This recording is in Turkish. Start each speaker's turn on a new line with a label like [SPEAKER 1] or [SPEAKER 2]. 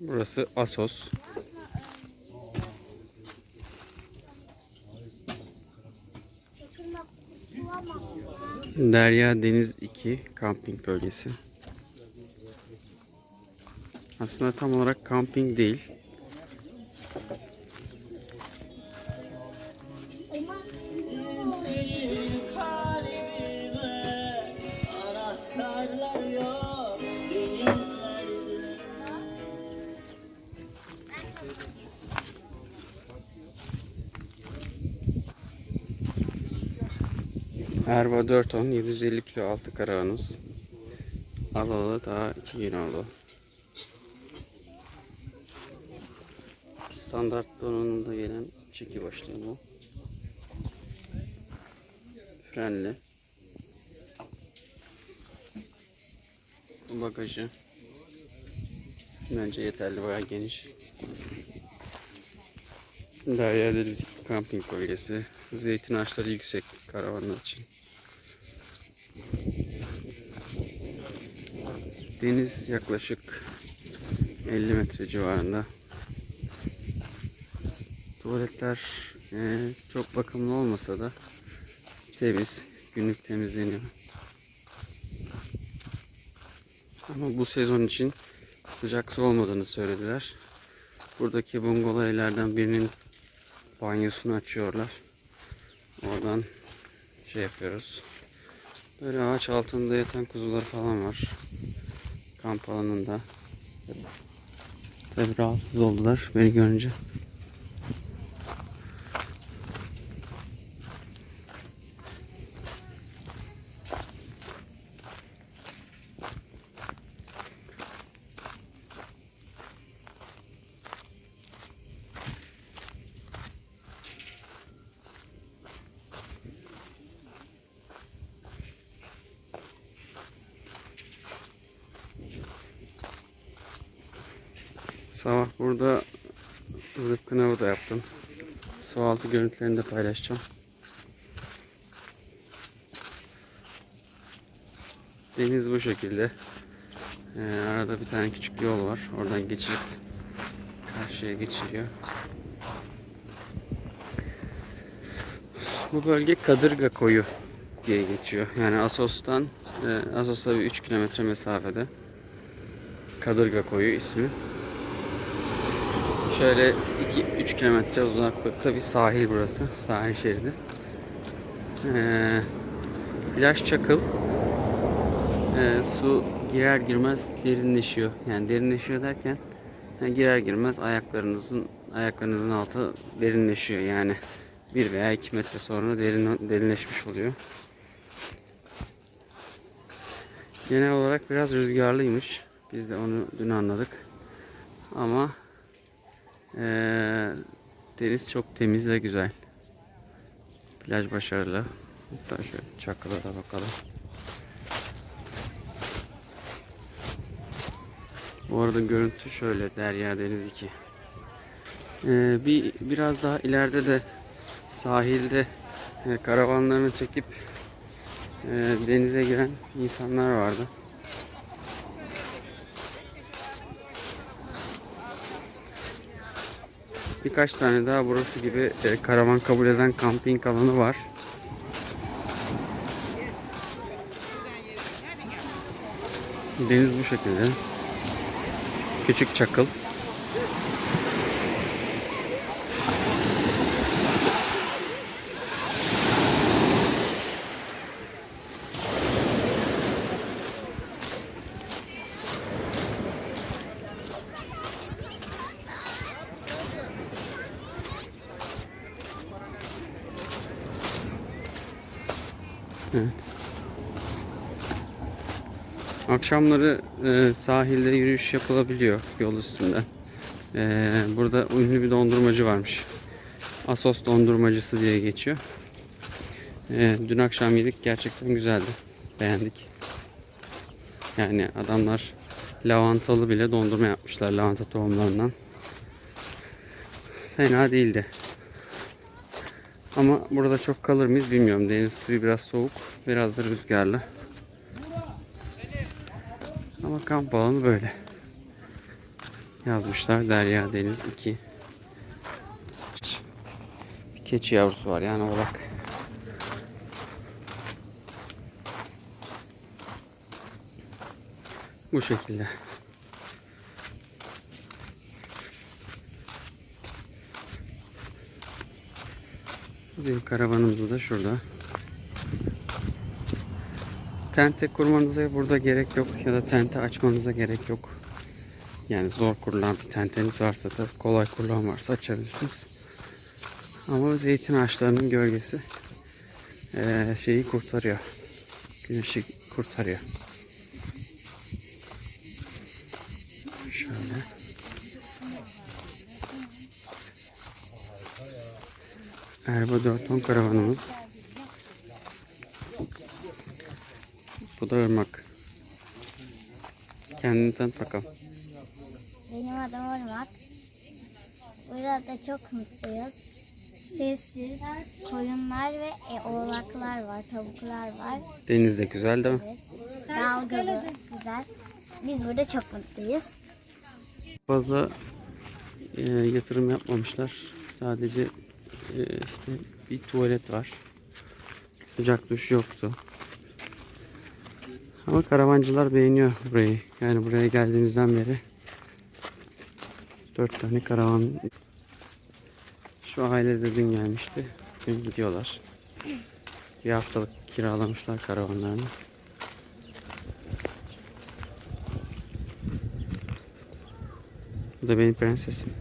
[SPEAKER 1] Burası Asos. Derya Deniz 2 kamping bölgesi. Aslında tam olarak kamping değil. Erva 4 ton 750 kilo altı karavanız. Alalı daha 2 gün oldu. Standart donanımda gelen çeki başlığı bu. Frenli. Bagajı. Bence yeterli bayağı geniş. Derya Deniz kamping bölgesi. Zeytin ağaçları yüksek karavanlar için. Deniz yaklaşık 50 metre civarında. Tuvaletler eee, çok bakımlı olmasa da temiz, günlük temizleniyor. Ama bu sezon için sıcak su olmadığını söylediler. Buradaki bungalov birinin banyosunu açıyorlar. Oradan şey yapıyoruz. Böyle ağaç altında yatan kuzular falan var. Kamp alanında. Tabii rahatsız oldular beni görünce. Sabah burada zıpkın da yaptım. Su altı görüntülerini de paylaşacağım. Deniz bu şekilde. Ee, arada bir tane küçük yol var. Oradan geçirip karşıya geçiliyor. Bu bölge Kadırga Koyu diye geçiyor. Yani Asos'tan e, Asos'a bir 3 kilometre mesafede. Kadırga Koyu ismi. Şöyle 2-3 kilometre uzaklıkta bir sahil burası. Sahil şeridi. Ee, plaj çakıl. Ee, su girer girmez derinleşiyor. Yani derinleşiyor derken yani girer girmez ayaklarınızın ayaklarınızın altı derinleşiyor. Yani 1 veya 2 metre sonra derin, derinleşmiş oluyor. Genel olarak biraz rüzgarlıymış. Biz de onu dün anladık. Ama ee, deniz çok temiz ve güzel. Plaj başarılı. Hatta şöyle çakıla da bakalım. Bu arada görüntü şöyle Derya Deniz 2. Ee, bir biraz daha ileride de sahilde e, karavanlarını çekip e, denize giren insanlar vardı. Birkaç tane daha burası gibi e, karavan kabul eden kamping alanı var. Deniz bu şekilde. Küçük çakıl. Evet. Akşamları e, sahilde yürüyüş yapılabiliyor yol üstünde. E, burada ünlü bir dondurmacı varmış. Asos dondurmacısı diye geçiyor. E, dün akşam yedik gerçekten güzeldi. Beğendik. Yani adamlar lavantalı bile dondurma yapmışlar lavanta tohumlarından. Fena değildi. Ama burada çok kalır mıyız bilmiyorum. Deniz suyu biraz soğuk, biraz da rüzgarlı. Ama kamp alanı böyle. yazmışlar. Derya Deniz 2. Bir keçi yavrusu var yani oğlak. Bu şekilde. Bizim karavanımız da şurada. Tente kurmanıza burada gerek yok ya da tente açmanıza gerek yok. Yani zor kurulan bir tenteniz varsa da kolay kurulan varsa açabilirsiniz. Ama zeytin ağaçlarının gölgesi eee, şeyi kurtarıyor. Güneşi kurtarıyor. Şöyle. Erba 4 ton karavanımız. Bu da ırmak. Kendini tanıt bakalım.
[SPEAKER 2] Benim adım Irmak. Burada çok mutluyuz. Sessiz koyunlar ve e, oğlaklar var, tavuklar var.
[SPEAKER 1] Deniz de güzel değil mi?
[SPEAKER 2] Evet. Dalgalı, güzel. Biz burada çok mutluyuz.
[SPEAKER 1] Fazla e, yatırım yapmamışlar. Sadece e, işte bir tuvalet var. Sıcak duş yoktu. Ama karavancılar beğeniyor burayı. Yani buraya geldiğimizden beri dört tane karavan. Şu aile de dün gelmişti. Bugün gidiyorlar. Bir haftalık kiralamışlar karavanlarını. Bu da benim prensesim.